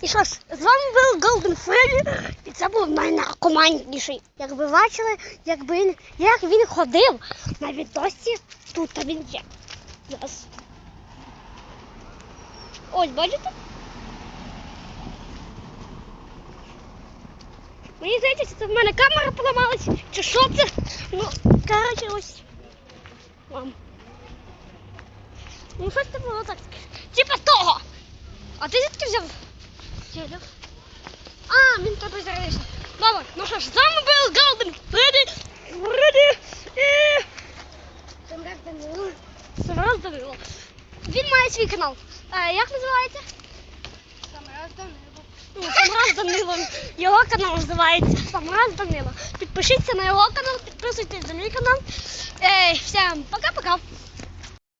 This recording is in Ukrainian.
І що ж, з вами був Голден Фредді, і це був найнаркоманніший. Як ви бачили, якби він, як він ходив на відосі, тут він є. Зараз. Ось, бачите? Мені здається, це в мене камера поламалась, чи що це? Ну, коротше, ось. Вам. Ну, щось це було так. Типа того. А ти звідки взяв? Челюк. А, він тебе зарядився. Добре, ну що ж, з вами був Голден Фредді. Фредді. І... Самраз Данило. Самраз Данило. Він має свій канал. А, як називається? Самраз Данило. Ну, Самраз Данило. Його канал називається Самраз Данило. Підпишіться на його канал, підписуйтесь на мій канал. Ей, всім пока-пока.